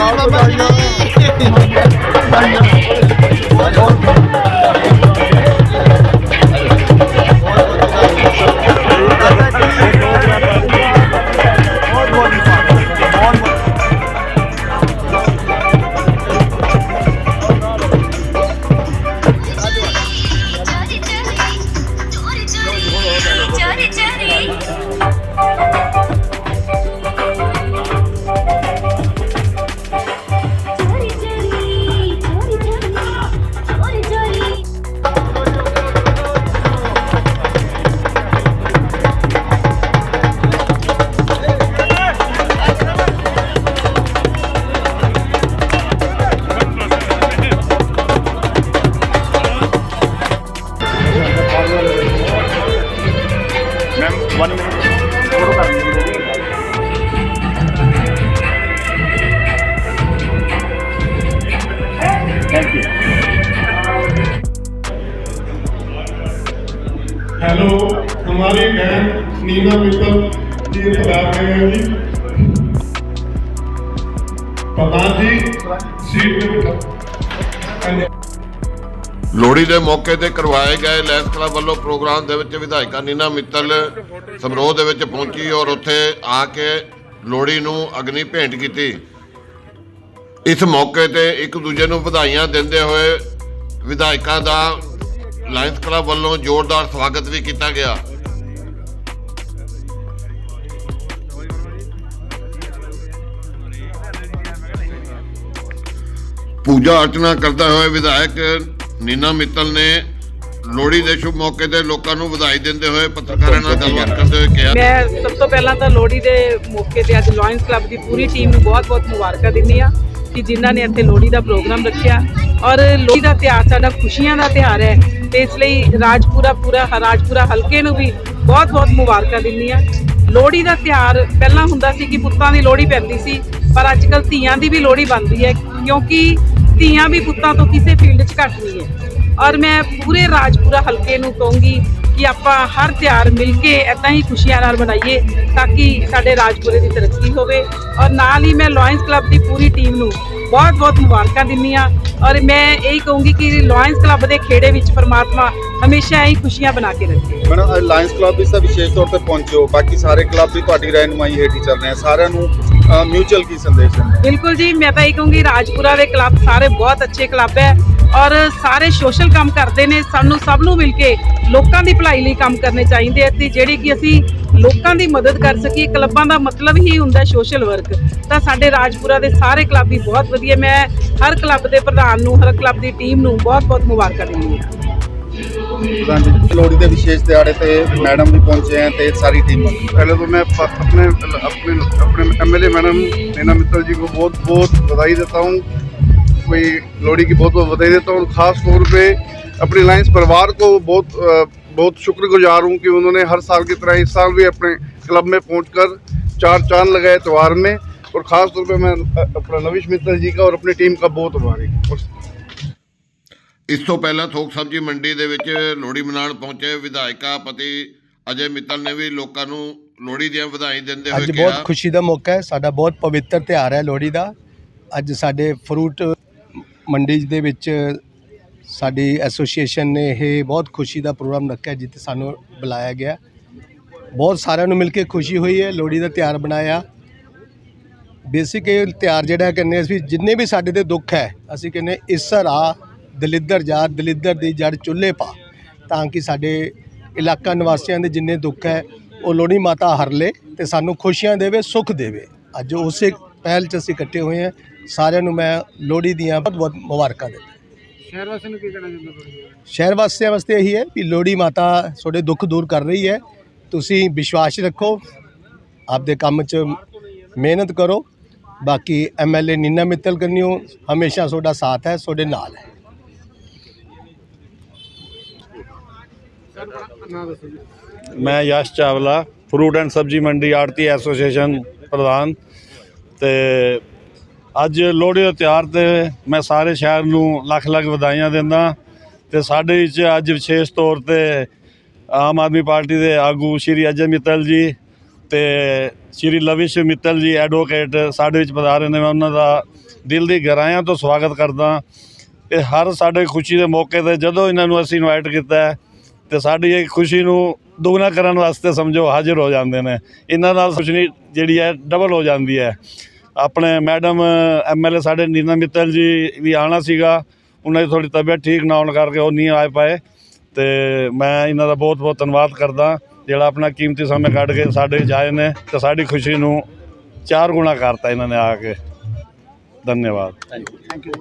Baba ji Johnny, Johnny. Hello हमारी बहन नीना मित्तल जी इंतजार कर रहे हैं जी प्रधान जी सीट पे बिठा ਲੋਹੜੀ ਦੇ ਮੌਕੇ ਤੇ ਕਰਵਾਏ ਗਏ ਲੈਸ ਕਲੱਬ ਵੱਲੋਂ ਪ੍ਰੋਗਰਾਮ ਦੇ ਵਿੱਚ ਵਿਧਾਇਕਾ ਨੀਨਾ ਮਿੱਤਲ ਸਮਾਰੋਹ ਦੇ ਵਿੱਚ ਪਹੁੰਚੀ ਔਰ ਉੱਥੇ ਆ ਕੇ ਲੋਹੜੀ ਨੂੰ ਅਗਨੀ ਭੇਂਟ ਕੀਤੀ ਇਸ ਮੌਕੇ ਤੇ ਇੱਕ ਦੂਜੇ ਨੂੰ ਵਧਾਈਆਂ ਦਿੰਦੇ ਹੋਏ ਵਿਧਾਇਕਾਂ ਦਾ ਲਾਇਨਸ ਕਲੱਬ ਵੱਲੋਂ ਜ਼ੋਰਦਾਰ ਸਵਾਗਤ ਵੀ ਕੀਤਾ ਗਿਆ। ਪੂਜਾ ਅਰਚਨਾ ਕਰਦਾ ਹੋਇਆ ਵਿਧਾਇਕ ਨੀਨਾ ਮਿੱਤਲ ਨੇ ਲੋਹੜੀ ਦੇ ਸ਼ੁਭ ਮੌਕੇ ਤੇ ਲੋਕਾਂ ਨੂੰ ਵਧਾਈ ਦਿੰਦੇ ਹੋਏ ਪੱਤਰਕਾਰਾਂ ਨਾਲ ਗੱਲਬਾਤ ਕਰਦੇ ਹੋਏ ਕਿਹਾ। ਮੈਂ ਸਭ ਤੋਂ ਪਹਿਲਾਂ ਤਾਂ ਲੋਹੜੀ ਦੇ ਮੌਕੇ ਤੇ ਅੱਜ ਲਾਇਨਸ ਕਲੱਬ ਦੀ ਪੂਰੀ ਟੀਮ ਨੂੰ ਬਹੁਤ-ਬਹੁਤ ਮੁਬਾਰਕਾਂ ਦਿੰਦੀ ਆ ਕਿ ਜਿਨ੍ਹਾਂ ਨੇ ਇੱਥੇ ਲੋਹੜੀ ਦਾ ਪ੍ਰੋਗਰਾਮ ਰੱਖਿਆ ਔਰ ਲੋਹੜੀ ਦਾ ਤਿਉਹਾਰ ਸਾਡਾ ਖੁਸ਼ੀਆਂ ਦਾ ਤਿਉਹਾਰ ਹੈ। ਤੇ ਇਸ ਲਈ ਰਾਜਪੁਰਾ ਪੂਰਾ ਰਾਜਪੁਰਾ ਹਲਕੇ ਨੂੰ ਵੀ ਬਹੁਤ-ਬਹੁਤ ਮੁਬਾਰਕਾਂ ਦਿੰਦੀ ਆ ਲੋਹੜੀ ਦਾ ਤਿਉਹਾਰ ਪਹਿਲਾਂ ਹੁੰਦਾ ਸੀ ਕਿ ਪੁੱਤਾਂ ਦੀ ਲੋਹੜੀ ਪੈਂਦੀ ਸੀ, ਪਰ ਅੱਜ ਕੱਲ੍ਹ ਧੀਆਂ ਦੀ ਵੀ ਲੋਹੜੀ ਬਣਦੀ ਹੈ, ਕਿਉਂਕਿ ਧੀਆਂ ਵੀ ਪੁੱਤਾਂ ਤੋਂ ਕਿਸੇ ਫੀਲਡ 'ਚ ਘੱਟ ਨਹੀਂ ਹੈ। ਔਰ ਮੈਂ ਪੂਰੇ ਰਾਜਪੁਰਾ ਹਲਕੇ ਨੂੰ ਕਹੂੰਗੀ ਕਿ ਆਪਾਂ ਹਰ ਤਿਉਹਾਰ ਮਿਲ ਕੇ ਇਦਾਂ ਹੀ ਖੁਸ਼ੀਆਂ ਨਾਲ ਮਨਾਈਏ ਤਾਂ ਕਿ ਸਾਡੇ ਰਾਜਪੁਰੇ ਦੀ ਤਰੱਕੀ ਹੋਵੇ। ਔਰ ਨਾਲ ਹੀ ਮੈਂ ਲਾਇਨਸ ਕਲੱਬ ਦੀ ਪੂਰੀ ਟੀਮ ਨੂੰ ਬਹੁਤ ਬਹੁਤ ਮੁਬਾਰਕਾਂ ਦਿੰਦੀ ਹਾਂ। ਔਰ ਮੈਂ ਇਹੀ ਕਹੂੰਗੀ ਕਿ ਲਾਇਨਸ ਕਲੱਬ ਦੇ ਖੇੜੇ ਵਿੱਚ ਪਰਮਾਤਮਾ ਹਮੇਸ਼ਾ ਹੀ ਖੁਸ਼ੀਆਂ ਬਣਾ ਕੇ ਰੱਖੇ। ਮੈਡਮ ਲਾਇਨਸ ਕਲੱਬ ਵਿੱਚ ਤਾਂ ਵਿਸ਼ੇਸ਼ ਤੌਰ ਤੇ ਪਹੁੰਚਿਓ ਬਾਕੀ ਸਾਰੇ ਕਲੱਬ ਵੀ ਤੁਹਾਡੀ ਰਹਿਨੁਮਾਈ ਹੇਠ ਹੀ ਚੱਲ ਰਹੇ ਆ। ਸਾਰਿਆਂ ਨੂੰ ਮਿਊਚੁਅਲ ਕੀ ਸੰਦੇਸ਼ ਬਿਲਕੁਲ ਜੀ ਮੈਂ ਤਾਂ ਇਹ ਕਹੂੰਗੀ ਰਾਜਪੁਰਾ ਦੇ ਕਲੱਬ ਸਾਰੇ ਬਹੁਤ ਅੱਛੇ ਕਲੱਬ ਹੈ। ਔਰ ਸਾਰੇ ਸੋਸ਼ਲ ਕੰਮ ਕਰਦੇ ਨੇ ਸਾਨੂੰ ਸਭ ਨੂੰ ਮਿਲ ਕੇ ਲੋਕਾਂ ਦੀ ਭਲਾਈ ਲਈ ਕੰਮ ਕਰਨੇ ਚਾਹੀਦੇ ਆ ਤੇ ਜਿਹੜੀ ਕਿ ਅਸੀਂ ਲੋਕਾਂ ਦੀ ਮਦਦ ਕਰ ਸਕੀਏ ਕਲੱਬਾਂ ਦਾ ਮਤਲਬ ਹੀ ਹੁੰਦਾ ਸੋਸ਼ਲ ਵਰਕ ਤਾਂ ਸਾਡੇ ਰਾਜਪੁਰਾ ਦੇ ਸਾਰੇ ਕਲੱਬ ਵੀ ਬਹੁਤ ਵਧੀਆ ਮੈਂ ਹਰ ਕਲੱਬ ਦੇ ਪ੍ਰਧਾਨ ਨੂੰ ਹਰ ਕਲੱਬ ਦੀ ਟੀਮ ਨੂੰ ਬਹੁਤ ਬਹੁਤ ਮੁਬਾਰਕਾਂ ਦਿੰਦੀ ਹਾਂ ਪ੍ਰਧਾਨ ਜੀ ਲੋਹੜੀ ਦੇ ਵਿਸ਼ੇਸ਼ ਦਿਹਾੜੇ ਤੇ ਮੈਡਮ ਵੀ ਪਹੁੰਚੇ ਆ ਤੇ ਸਾਰੀ ਟੀਮ पहले तो मैं प- अपने अपने अपने एमएलए मैडम नैना मित्तल जी को बहुत बहुत बधाई देता हूँ कोई लोहड़ी की बहुत बहुत बधाई देता हूँ और ख़ास तौर पे अपने लाइन्स परिवार को बहुत अ, बहुत शुक्रगुजार हूँ कि उन्होंने हर साल की तरह इस साल भी अपने क्लब में पहुंचकर चार चांद लगाए त्यौहार में और ख़ास तौर पे मैं अ, अपना नविश मित्तल जी का और अपनी टीम का बहुत आभारी हूँ और ਇਸ ਤੋਂ ਪਹਿਲਾਂ ਥੋਕ ਸਬਜ਼ੀ ਮੰਡੀ ਦੇ ਵਿੱਚ ਲੋਹੜੀ ਮਨਾਉਣ ਪਹੁੰਚੇ ਵਿਧਾਇਕਾ ਪਤੀ ਅਜੇ ਮਿੱਤਲ ਨੇ ਵੀ ਲੋਕਾਂ ਨੂੰ ਲੋਹੜੀ ਦੀਆਂ ਵਧਾਈ ਦਿੰਦੇ ਹੋਏ ਅੱਜ ਕਿਹਾ ਬਹੁਤ ਖੁਸ਼ੀ ਦਾ ਮੌਕਾ ਹੈ ਸਾਡਾ ਬਹੁਤ ਪਵਿੱਤਰ ਤਿਉਹਾਰ ਹੈ ਲੋਹੜੀ ਦਾ ਅੱਜ ਸਾਡੇ ਫਰੂਟ ਮੰਡੀ ਦੇ ਵਿੱਚ ਸਾਡੀ ਐਸੋਸੀਏਸ਼ਨ ਨੇ ਇਹ ਬਹੁਤ ਖੁਸ਼ੀ ਦਾ ਪ੍ਰੋਗਰਾਮ ਰੱਖਿਆ ਜਿੱਥੇ ਸਾਨੂੰ ਬੁਲਾਇਆ ਗਿਆ। ਬਹੁਤ ਸਾਰਿਆਂ ਨੂੰ ਮਿਲ ਕੇ ਖੁਸ਼ੀ ਹੋਈ ਹੈ, ਲੋਹੜੀ ਦਾ ਤਿਉਹਾਰ ਬਣਾਇਆ ਬੇਸਿਕ ਇਹ ਤਿਉਹਾਰ ਜਿਹੜਾ ਕਹਿੰਦੇ ਅਸੀਂ ਜਿੰਨੇ ਵੀ ਸਾਡੇ ਤੇ ਦੁੱਖ ਹੈ, ਅਸੀਂ ਕਹਿੰਦੇ ਇਸਰ ਆ, ਦਲਿੱਦਰ ਜਾ, ਦਲਿੱਦਰ ਦੀ ਜੜ ਚੁੱਲ੍ਹੇ ਪਾ, ਤਾਂ ਕਿ ਸਾਡੇ ਇਲਾਕਾ ਨਿਵਾਸੀਆਂ ਦੇ ਜਿੰਨੇ ਦੁੱਖ ਹੈ, ਉਹ ਲੋਹੜੀ ਮਾਤਾ ਹਰ ਲੇ ਤੇ ਸਾਨੂੰ ਖੁਸ਼ੀਆਂ ਦੇਵੇ, ਸੁੱਖ ਦੇਵੇ। ਅੱਜ ਉਸੇ ਪਹਿਲ 'ਚ ਅਸੀਂ ਇਕੱਠੇ ਹੋਏ ਹਾਂ। ਸਾਰਿਆਂ ਨੂੰ ਮੈਂ ਲੋਹੜੀ ਦੀਆਂ ਬਹੁਤ ਬਹੁਤ ਮੁਬਾਰਕਾਂ ਦਿੰਦਾ। ਸ਼ਹਿਰ ਵਾਸੀਆਂ ਨੂੰ ਕੀ ਕਹਿਣਾ ਚਾਹੁੰਦੇ ਸ਼ਹਿਰ ਵਾਸੀਆਂ ਵਾਸਤੇ ਇਹੀ ਹੈ ਕਿ ਲੋਹੜੀ ਮਾਤਾ ਤੁਹਾਡੇ ਦੁੱਖ ਦੂਰ ਕਰ ਰਹੀ ਹੈ। ਤੁਸੀਂ ਵਿਸ਼ਵਾਸ ਰੱਖੋ ਆਪਦੇ ਕੰਮ 'ਚ ਮਿਹਨਤ ਕਰੋ। ਬਾਕੀ ਐਮਐਲਏ ਨੀਨਾ ਮਿੱਤਲ ਕੰਨਿਓ ਹਮੇਸ਼ਾ ਤੁਹਾਡਾ ਸਾਥ ਹੈ ਤੁਹਾਡੇ ਨਾਲ ਹੈ। ਮੈਂ ਯਸ਼ ਚਾਵਲਾ ਫਰੂਟ ਐਂਡ ਸਬਜ਼ੀ ਮੰਡੀ ਆੜਤੀ ਐਸੋਸੀਏਸ਼ਨ ਪ੍ਰਧਾਨ ਤੇ ਅੱਜ ਲੋਹੜੀ ਦੇ ਤਿਉਹਾਰ ਤੇ ਮੈਂ ਸਾਰੇ ਸ਼ਹਿਰ ਨੂੰ ਲੱਖ ਲੱਖ ਵਧਾਈਆਂ ਦਿੰਦਾ ਤੇ ਸਾਡੇ ਵਿੱਚ ਅੱਜ ਵਿਸ਼ੇਸ਼ ਤੌਰ ਤੇ ਆਮ ਆਦਮੀ ਪਾਰਟੀ ਦੇ ਆਗੂ ਸ਼੍ਰੀ ਅਜੇ ਮਿੱਤਲ ਜੀ ਤੇ ਸ਼੍ਰੀ ਲਵਿਸ਼ ਮਿੱਤਲ ਜੀ ਐਡਵੋਕੇਟ ਸਾਡੇ ਵਿੱਚ ਪਧਾਰੇ ਨੇ। ਮੈਂ ਉਹਨਾਂ ਦਾ ਦਿਲ ਦੀ ਗਹਿਰਾਈਆਂ ਤੋਂ ਸਵਾਗਤ ਕਰਦਾ। ਇਹ ਹਰ ਸਾਡੇ ਖੁਸ਼ੀ ਦੇ ਮੌਕੇ ਤੇ ਜਦੋਂ ਇਹਨਾਂ ਨੂੰ ਅਸੀਂ ਇਨਵਾਈਟ ਕੀਤਾ ਹੈ, ਤੇ ਸਾਡੀ ਇਹ ਖੁਸ਼ੀ ਨੂੰ ਦੁੱਗਣਾ ਕਰਨ ਵਾਸਤੇ ਸਮਝੋ ਹਾਜ਼ਰ ਹੋ ਜਾਂਦੇ ਨੇ। ਇਹਨਾਂ ਨਾਲ ਖੁਸ਼ੀ ਜਿਹੜੀ ਹੈ ਡਬਲ ਹੋ ਜਾਂਦੀ ਹੈ। ਆਪਣੇ ਮੈਡਮ ਐਮਐਲਏ ਸਾਡੇ ਨੀਨਾ ਮਿੱਤਲ ਜੀ ਵੀ ਆਣਾ ਸੀਗਾ। ਉਹਨਾਂ ਦੀ ਥੋੜੀ ਤਬੀਅਤ ਠੀਕ ਨਾ ਹੋਣ ਕਰਕੇ ਉਹ ਨਹੀਂ ਆ ਪਾਏ। ਤੇ ਮੈਂ ਇਹਨਾਂ ਦਾ ਬਹੁਤ ਬਹੁਤ ਧੰਨਵਾਦ ਕਰਦਾ। ਜਿਹੜਾ ਆਪਣਾ ਕੀਮਤੀ ਸਮਾਂ ਕੱਢ ਕੇ ਸਾਡੇ ਵਿੱਚ ਆਏ ਨੇ ਤੇ ਸਾਡੀ ਖੁਸ਼ੀ ਨੂੰ ਚਾਰ ਗੁਣਾ ਕਰਤਾ ਇਹਨਾਂ ਨੇ ਆ ਕੇ। ਧੰਨਵਾਦ। Thank you